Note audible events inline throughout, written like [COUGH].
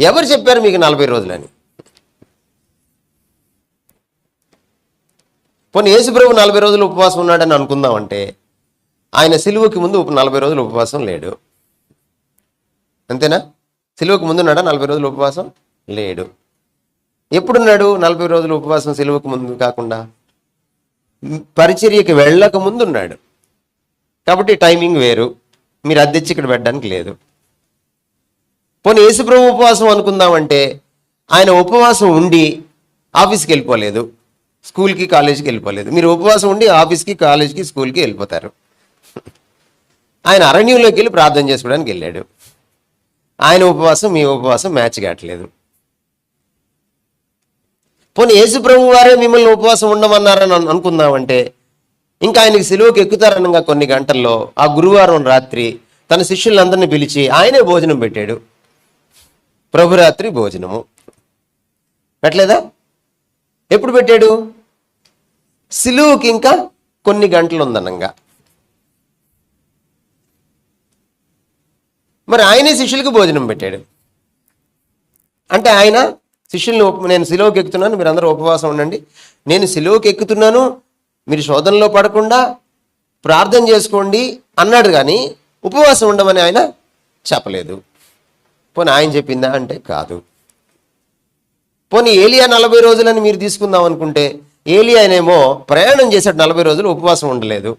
ఎవరు చెప్పారు మీకు నలభై రోజులని? పోనీ యేసుప్రభు నలభై రోజులు ఉపవాసం ఉన్నాడని అనుకుందామంటే ఆయన సిలువకి ముందు నలభై రోజులు ఉపవాసం లేడు. అంతేనా? సిలువకు ముందు ఉన్నాడా? నలభై రోజులు ఉపవాసం లేడు. ఎప్పుడున్నాడు నలభై రోజులు ఉపవాసం సిలువకు ముందు కాకుండా? పరిచర్యకి వెళ్ళక ముందు ఉన్నాడు. కాబట్టి టైమింగ్ వేరు. మీరు అద్దెచ్చి ఇక్కడ పెట్టడానికి లేదు. పోనీ యేసుప్రభు ఉపవాసం అనుకుందామంటే ఆయన ఉపవాసం ఉండి ఆఫీస్కి వెళ్ళిపోలేదు. స్కూల్కి కాలేజీకి వెళ్ళిపోలేదు. మీరు ఉపవాసం ఉండి ఆఫీస్కి కాలేజీకి స్కూల్కి వెళ్ళిపోతారు. ఆయన అరణ్యంలోకి వెళ్ళి ప్రార్థన చేసుకోవడానికి వెళ్ళాడు. ఆయన ఉపవాసం మీ ఉపవాసం మ్యాచ్ కావట్లేదు. పోనీ యేసు ప్రభు వారే మిమ్మల్ని ఉపవాసం ఉండమన్నారని అనుకుందామంటే ఇంకా ఆయనకి సెలవుకి ఎక్కుతారనగా కొన్ని గంటల్లో ఆ గురువారం రాత్రి తన శిష్యులందరినీ పిలిచి ఆయనే భోజనం పెట్టాడు. ప్రభురాత్రి భోజనము. పెట్టలేదా? ఎప్పుడు పెట్టాడు? సిలువుకి ఇంకా కొన్ని గంటలు ఉందనంగా మరి ఆయనే శిష్యులకు భోజనం పెట్టాడు. అంటే ఆయన శిష్యుల్ని నేను సిలువకి ఎక్కుతున్నాను మీరు అందరూ ఉపవాసం ఉండండి. నేను సిలువకి ఎక్కుతున్నాను మీరు శోధనలో పడకుండా ప్రార్థన చేసుకోండి అన్నాడు కానీ ఉపవాసం ఉండమని ఆయన చెప్పలేదు. పోనీ ఆయన చెప్పిందా అంటే కాదు. పోనీ ఏలియా నలభై రోజులని మీరు తీసుకుందాం అనుకుంటే ఏలియానేమో ప్రయాణం చేశాడు నలభై రోజులు ఉపవాసం ఉండలేదు.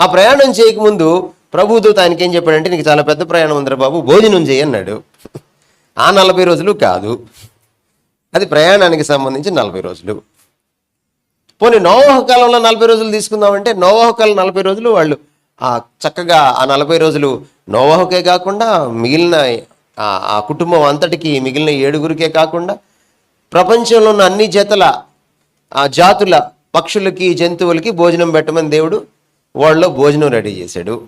ఆ ప్రయాణం చేయకముందు ప్రభుతో ఆయనకి ఏం చెప్పాడంటే నీకు చాలా పెద్ద ప్రయాణం ఉందిరా బాబు భోజనం చేయన్నాడు ఆ నలభై రోజులు కాదు. అది ప్రయాణానికి సంబంధించి నలభై రోజులు. పోనీ నోవాహ కాలంలో నలభై రోజులు తీసుకుందామంటే నోవాహ కాలం నలభై రోజులు వాళ్ళు ఆ చక్కగా ఆ నలభై రోజులు నోవాహకే కాకుండా మిగిలిన ఆ- కుటుంబం అంతటికి మిగిలిన ఏడుగురికే కాకుండా ప్రపంచంలో ఉన్న అన్ని జతల ఆ జాతుల పక్షులకి జంతువులకి భోజనం పెట్టమని దేవుడు వాళ్ళలో భోజనం రెడీ చేశాడు.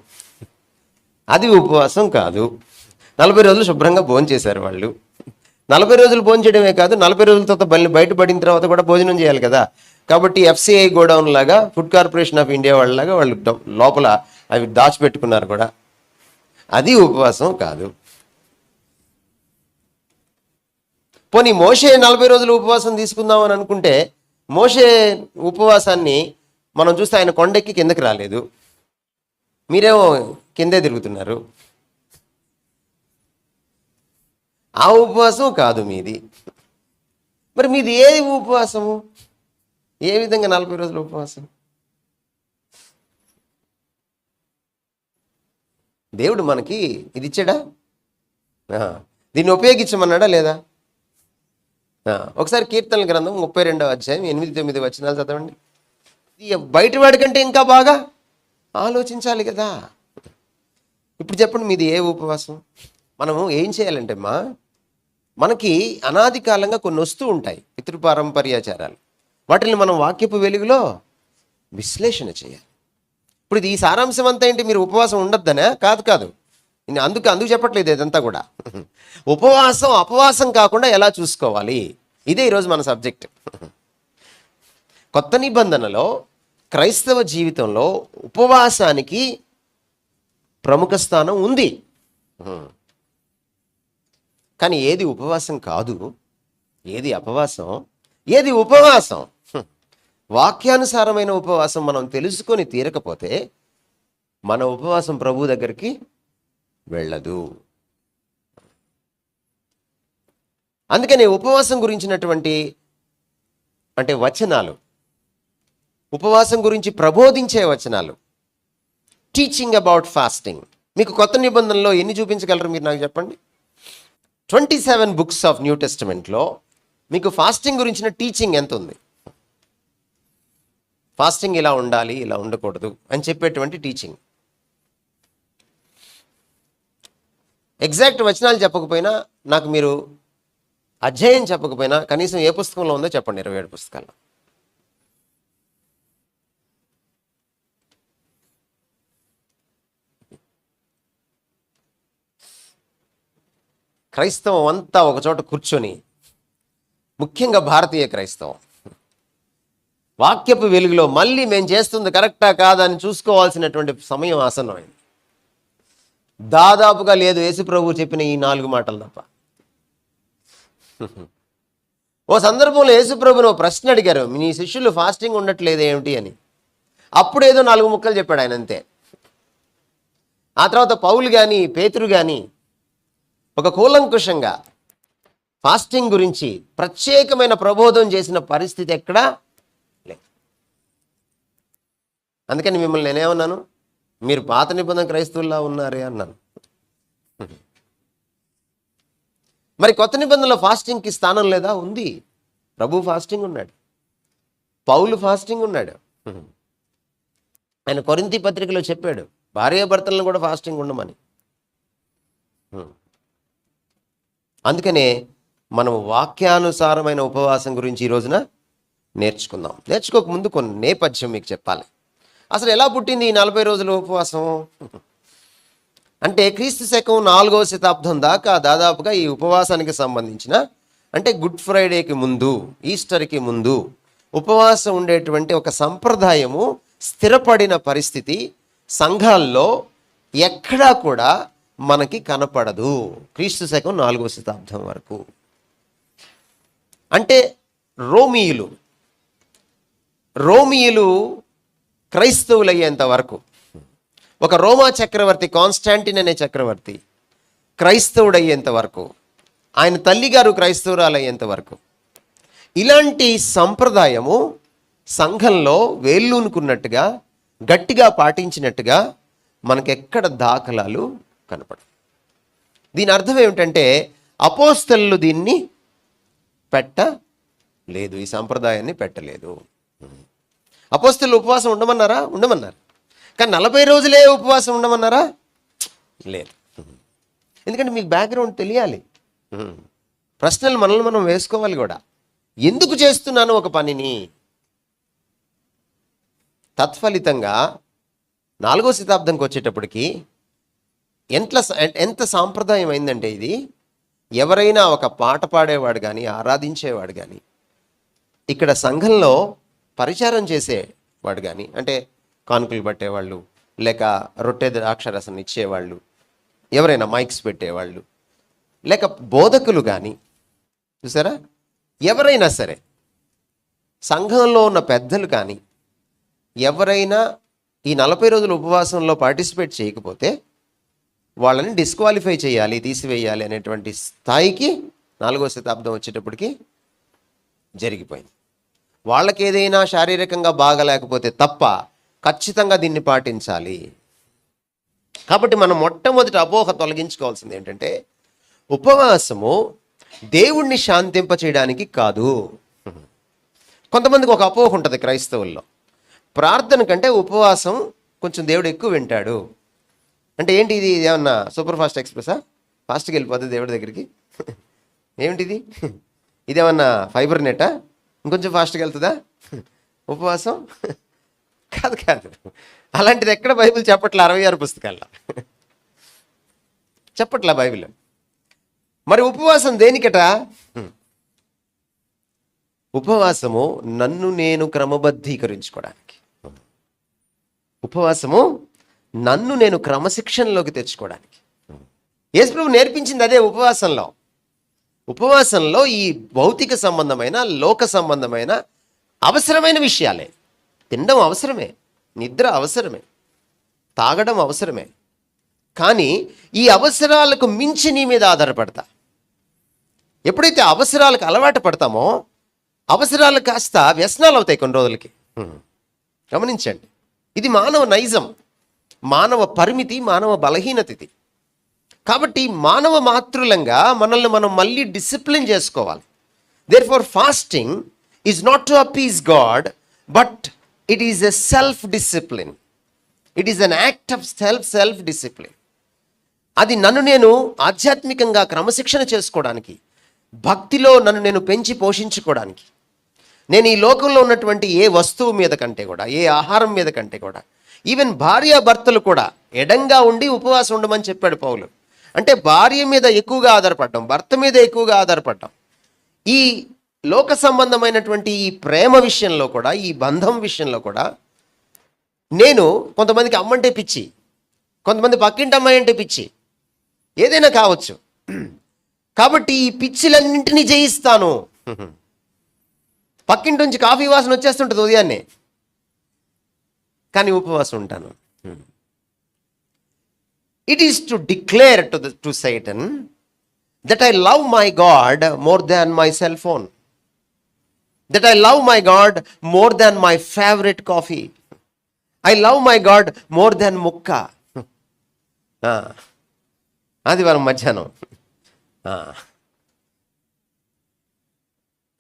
అది ఉపవాసం కాదు. నలభై రోజులు శుభ్రంగా భోజనం చేశారు వాళ్ళు. నలభై రోజులు భోజనం చేయడమే కాదు నలభై రోజుల తర్వాత బయట బయటపడిన తర్వాత కూడా భోజనం చేయాలి కదా. కాబట్టి ఎఫ్సిఐ గోడౌన్ లాగా ఫుడ్ కార్పొరేషన్ ఆఫ్ ఇండియా వాళ్ళలాగా వాళ్ళు లోపల అవి దాచిపెట్టుకున్నారు కూడా. అది ఉపవాసం కాదు. పోనీ మోషే నలభై రోజులు ఉపవాసం తీసుకుందాం అని అనుకుంటే మోషే ఉపవాసాన్ని మనం చూస్తే ఆయన కొండెక్కి కిందకి రాలేదు. మీరేమో కిందే తిరుగుతున్నారు. ఆ ఉపవాసం కాదు మీది. మరి మీది ఏ ఉపవాసము? ఏ విధంగా నలభై రోజుల ఉపవాసం? దేవుడు మనకి ఇది ఇచ్చాడా? దీన్ని ఉపయోగించమన్నాడా లేదా? ఒకసారి కీర్తనల గ్రంథం ముప్పై రెండవ అధ్యాయం ఎనిమిది తొమ్మిది వచ్చినాలు చదవండి. ఇది బయట వాడికంటే ఇంకా బాగా ఆలోచించాలి కదా. ఇప్పుడు చెప్పండి మీది ఏ ఉపవాసం? మనము ఏం చేయాలంటే అమ్మా మనకి అనాది కాలంగా కొన్ని వస్తూ ఉంటాయి పితృపారంపర్యాచారాలు. వాటిని మనం వాక్యపు వెలుగులో విశ్లేషణ చేయాలి. ఇప్పుడు ఇది ఈ సారాంశం అంతా ఏంటి? మీరు ఉపవాసం ఉండొద్దనే? కాదు కాదు. నేను అందుకు అందుకు చెప్పట్లేదు ఇదంతా కూడా. ఉపవాసం అపవాసం కాకుండా ఎలా చూసుకోవాలి? ఇదే ఈరోజు మన సబ్జెక్ట్. కొత్త నిబంధనలో క్రైస్తవ జీవితంలో ఉపవాసానికి ప్రముఖ స్థానం ఉంది. కానీ ఏది ఉపవాసం కాదు ఏది అపవాసం ఏది ఉపవాసం? వాక్యానుసారమైన ఉపవాసం మనం తెలుసుకొని తీరకపోతే మన ఉపవాసం ప్రభు దగ్గరికి వెళ్ళదు. అందుకనే ఉపవాసం గురించినటువంటి అంటే వచనాలు ఉపవాసం గురించి ప్రబోధించే వచనాలు. టీచింగ్ అబౌట్ ఫాస్టింగ్ మీకు కొత్త నిబంధనలో ఎన్ని చూపించగలరు మీరు నాకు చెప్పండి? Twenty seven books of New టెస్టిమెంట్లో మీకు ఫాస్టింగ్ గురించిన టీచింగ్ ఎంత ఉంది? ఫాస్టింగ్ ఇలా ఉండాలి ఇలా ఉండకూడదు అని చెప్పేటువంటి టీచింగ్ ఎగ్జాక్ట్ వచనాలు చెప్పకపోయినా నాకు మీరు అధ్యాయం చెప్పకపోయినా కనీసం ఏ పుస్తకంలో ఉందో చెప్పండి ఇరవై ఏడు పుస్తకాలు క్రైస్తవం అంతా ఒకచోట కూర్చొని ముఖ్యంగా భారతీయ క్రైస్తవం. వాక్యపు వెలుగులో మళ్ళీ మేము చేస్తుంది కరెక్టా కాదా అని చూసుకోవాల్సినటువంటి సమయం ఆసన్నమైంది. దాదాపుగా లేదు. యేసు ప్రభు చెప్పిన ఈ నాలుగు మాటలు తప్ప. ఓ సందర్భంలో యేసుప్రభుని ఓ ప్రశ్న అడిగారు. నీ శిష్యులు ఫాస్టింగ్ ఉండట్లేదు ఏమిటి అని. అప్పుడు ఏదో నాలుగు ముక్కలు చెప్పాడు ఆయన అంతే. ఆ తర్వాత పౌలు కానీ పేతురు కానీ ఒక కూలంకుషంగా ఫాస్టింగ్ గురించి ప్రత్యేకమైన ప్రబోధం చేసిన పరిస్థితి ఎక్కడా లేదు. అందుకని మిమ్మల్ని నేనేమన్నాను? మీరు పాత నిబంధన క్రైస్తవుల్లా ఉన్నారే అన్నాను. మరి కొత్త నిబంధనలో ఫాస్టింగ్కి స్థానం లేదా? ఉంది. ప్రభు ఫాస్టింగ్ ఉన్నాడు. పౌలు ఫాస్టింగ్ ఉన్నాడు. ఆయన కొరింతి పత్రికలో చెప్పాడు భార్యాభర్తలను కూడా ఫాస్టింగ్ ఉండమని. అందుకనే మనం వాక్యానుసారమైన ఉపవాసం గురించి ఈ రోజున నేర్చుకుందాం. నేర్చుకోక ముందు కొన్ని నేపథ్యం మీకు చెప్పాలి. అసలు ఎలా పుట్టింది ఈ నలభై రోజుల ఉపవాసం? అంటే క్రీస్తు శకం నాలుగవ శతాబ్దం దాకా దాదాపుగా ఈ ఉపవాసానికి సంబంధించిన అంటే గుడ్ ఫ్రైడేకి ముందు ఈస్టర్కి ముందు ఉపవాసం ఉండేటువంటి ఒక సంప్రదాయము స్థిరపడిన పరిస్థితి సంఘాల్లో ఎక్కడా కూడా మనకి కనపడదు క్రీస్తు శకం నాలుగవ శతాబ్దం వరకు. అంటే రోమియులు రోమియులు క్రైస్తవులయ్యేంత వరకు. ఒక రోమా చక్రవర్తి కాన్స్టాంటిన్ అనే చక్రవర్తి క్రైస్తవుడయ్యేంత వరకు ఆయన తల్లిగారు క్రైస్తవురాలయ్యేంత వరకు. ఇలాంటి సంప్రదాయము సంఘంలో వేళ్ళూనుకున్నట్టుగా గట్టిగా పాటించినట్టుగా మనకెక్కడ దాఖలాలు కనపడవు. దీని అర్థం ఏమిటంటే అపోస్తలు దీన్ని పెట్టలేదు ఈ సంప్రదాయాన్ని పెట్టలేదు. అపోస్తులు ఉపవాసం ఉండమన్నారా? ఉండమన్నారు. కానీ నలభై రోజులే ఉపవాసం ఉండమన్నారా? లేదు. ఎందుకంటే మీకు బ్యాక్గ్రౌండ్ తెలియాలి. ప్రశ్నలు మనల్ని మనం వేసుకోవాలి కూడా. ఎందుకు చేస్తున్నాను ఒక పనిని? తత్ఫలితంగా నాలుగో శతాబ్దంకి వచ్చేటప్పటికి ఎంత ఎంత సాంప్రదాయం అయిందంటే ఇది ఎవరైనా ఒక పాట పాడేవాడు కానీ ఆరాధించేవాడు కానీ ఇక్కడ సంఘంలో పరిచారం చేసేవాడు కానీ అంటే కానుకలు పట్టేవాళ్ళు లేక రొట్టె ద్రాక్షరసం ఇచ్చేవాళ్ళు ఎవరైనా మైక్స్ పెట్టేవాళ్ళు లేక బోధకులు కానీ చూసారా? ఎవరైనా సరే సంఘంలో ఉన్న పెద్దలు కానీ ఎవరైనా ఈ నలభై రోజుల ఉపవాసంలో పార్టిసిపేట్ చేయకపోతే వాళ్ళని డిస్క్వాలిఫై చేయాలి తీసివేయాలి అనేటువంటి స్థాయికి నాలుగో శతాబ్దం వచ్చేటప్పటికి జరిగిపోయింది. వాళ్ళకి ఏదైనా శారీరకంగా బాగలేకపోతే తప్ప ఖచ్చితంగా దీన్ని పాటించాలి. కాబట్టి మనం మొట్టమొదటి అపోహ తొలగించుకోవాల్సింది ఏంటంటే ఉపవాసము దేవుణ్ణి శాంతింప చేయడానికి కాదు. కొంతమందికి ఒక అపోహ ఉంటుంది క్రైస్తవుల్లో. ప్రార్థన కంటే ఉపవాసం కొంచెం దేవుడు ఎక్కువ వింటాడు. అంటే ఏంటి ఇది? ఏమన్నా సూపర్ ఫాస్ట్ ఎక్స్ప్రెసా ఫాస్ట్కి వెళ్ళిపోతుంది దేవుడి దగ్గరికి. [LAUGHS] ఏమిటిది? [LAUGHS] ఇదేమన్నా ఫైబర్ నెట్టా? ఇంకొంచెం ఫాస్ట్గా వెళ్తుందా? ఉపవాసం? కాదు కాదు. అలాంటిది ఎక్కడ బైబిల్ చెప్పట్లే? అరవై ఆరు పుస్తకాల్లో. చెప్పట్లే బైబిల్? మరి ఉపవాసం దేనికట? ఉపవాసము నన్ను నేను క్రమబద్ధీకరించుకోవడానికి. ఉపవాసము నన్ను నేను క్రమశిక్షణలోకి తెచ్చుకోవడానికి. యేసుప్రభు నేర్పించింది అదే ఉపవాసంలో. ఉపవాసంలో ఈ భౌతిక సంబంధమైన లోక సంబంధమైన అవసరమైన విషయాలే. తినడం అవసరమే నిద్ర అవసరమే తాగడం అవసరమే. కానీ ఈ అవసరాలకు మించి నీ మీద ఆధారపడతా. ఎప్పుడైతే అవసరాలకు అలవాటు పడతామో అవసరాలు కాస్త వ్యసనాలు అవుతాయి కొన్ని రోజులకి. గమనించండి. ఇది మానవ నైజం. మానవ పరిమితి మానవ బలహీనత ఇది. కాబట్టి మానవ మాతృలంగా మనల్ని మనం మళ్ళీ డిసిప్లిన్ చేసుకోవాలి. Therefore fasting is not to appease God but it is a self discipline it is an act of self self discipline అది నన్ను నేను ఆధ్యాత్మికంగా క్రమశిక్షణ చేసుకోవడానికి భక్తిలో నన్ను నేను పెంచి పోషించుకోవడానికి నేను ఈ లోకంలో ఉన్నటువంటి ఏ వస్తువు మీద కంటే కూడా ఏ ఆహారం మీద కంటే కూడా ఈవెన్ భార్యాభర్తలు కూడా ఎడంగా ఉండి ఉపవాసం ఉండమని చెప్పాడు పౌలు. అంటే భార్య మీద ఎక్కువగా ఆధారపడటం భర్త మీద ఎక్కువగా ఆధారపడటం ఈ లోక సంబంధమైనటువంటి ఈ ప్రేమ విషయంలో కూడా ఈ బంధం విషయంలో కూడా నేను కొంతమందికి అమ్మంటే పిచ్చి కొంతమంది పక్కింటి అమ్మాయి అంటే పిచ్చి ఏదైనా కావచ్చు. కాబట్టి ఈ పిచ్చిలన్నింటినీ జయిస్తాను. పక్కింటి నుంచి కాఫీ వాసన వచ్చేస్తుంటుంది ఉదయాన్నే. కానీ ఉపవాసం ఉంటాను. It is to declare to the to Satan that I love my God more than my cell phone that I love my God more than my favourite coffee I love my God more than ముక్క ఆదివారం మధ్యాహ్నం.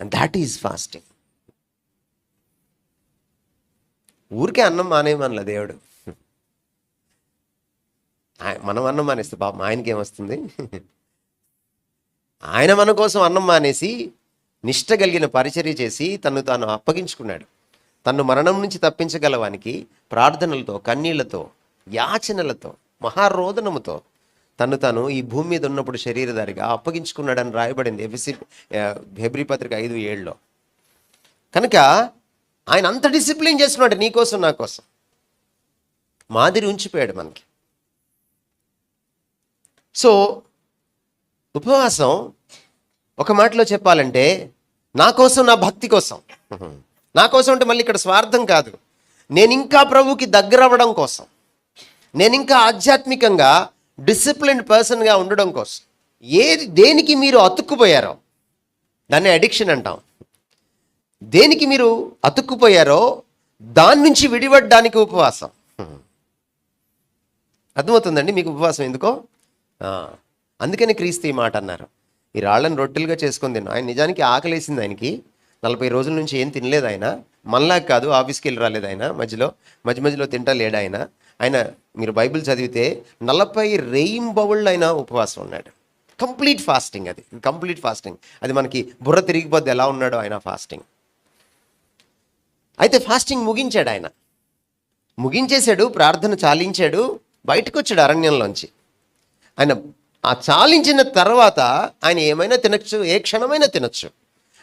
That is fasting ఊరికే అన్నం మానేయమనలే దేవుడు. మనం అన్నం మానేస్తే పాపం ఆయనకి ఏమొస్తుంది ఆయన మన కోసం అన్నం మానేసి నిష్ట కలిగిన పరిచర్య చేసి తను తాను అప్పగించుకున్నాడు. తను మరణం నుంచి తప్పించగలవానికి ప్రార్థనలతో కన్నీళ్ళతో యాచనలతో మహారోదనముతో తను తాను ఈ భూమి మీద ఉన్నప్పుడు శరీరధారిగా అప్పగించుకున్నాడని రాయబడింది ఎఫ్సి హెబ్రి పత్రిక ఐదు ఏళ్ళలో కనుక ఆయన అంత డిసిప్లిన్ చేస్తున్నాడు నీ కోసం నా కోసం. మాదిరి ఉంచిపోయాడు మనకి. సో ఉపవాసం ఒక మాటలో చెప్పాలంటే నా కోసం నా భక్తి కోసం. నా కోసం అంటే మళ్ళీ ఇక్కడ స్వార్థం కాదు. నేను ఇంకా ప్రభుకి దగ్గర అవ్వడం కోసం. నేను ఇంకా ఆధ్యాత్మికంగా డిసిప్లిన్డ్ పర్సన్గా ఉండడం కోసం. ఏది దేనికి మీరు అతుక్కుపోయారో దాన్ని అడిక్షన్ అంటాం. దేనికి మీరు అతుక్కుపోయారో దాని నుంచి విడిపడడానికి ఉపవాసం. అర్థమవుతుందండి మీకు ఉపవాసం ఎందుకో? అందుకని క్రీస్తు ఈ మాట అన్నారు. ఈ రాళ్ళని రొట్టెలుగా చేసుకుని తిన్నాను ఆయన నిజానికి ఆకలేసింది ఆయనకి. నలభై రోజుల నుంచి ఏం తినలేదు ఆయన. మనలా కాదు ఆఫీస్కి వెళ్ళి రాలేదు ఆయన మధ్యలో. మధ్య మధ్యలో తింటా లేడు ఆయన. ఆయన మీరు బైబిల్ చదివితే నలభై రెయిన్ బౌళ్ళు ఆయన ఉపవాసం ఉన్నాడు. కంప్లీట్ ఫాస్టింగ్ అది. Complete fasting. అది మనకి బుర్ర తిరిగిపోద్ది ఎలా ఉన్నాడో ఆయన ఫాస్టింగ్. అయితే ఫాస్టింగ్ ముగించాడు ఆయన. ముగించేశాడు ప్రార్థన చాలించాడు బయటకు వచ్చాడు అరణ్యంలోంచి. ఆయన ఆ చాలించిన తర్వాత ఆయన ఏమైనా తినచ్చు ఏ క్షణమైనా తినచ్చు.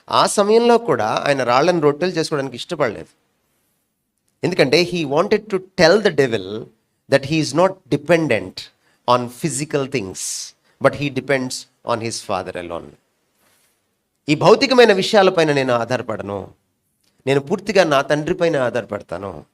ఆ సమయంలో కూడా ఆయన రాళ్ళని రొట్టెలు చేసుకోవడానికి ఇష్టపడలేదు. ఎందుకంటే he wanted to tell the devil that he is not dependent on physical things but he depends on his Father alone ఈ భౌతికమైన విషయాలపైన నేను ఆధారపడను. నేను పూర్తిగా నా తండ్రిపైన ఆధారపడతాను.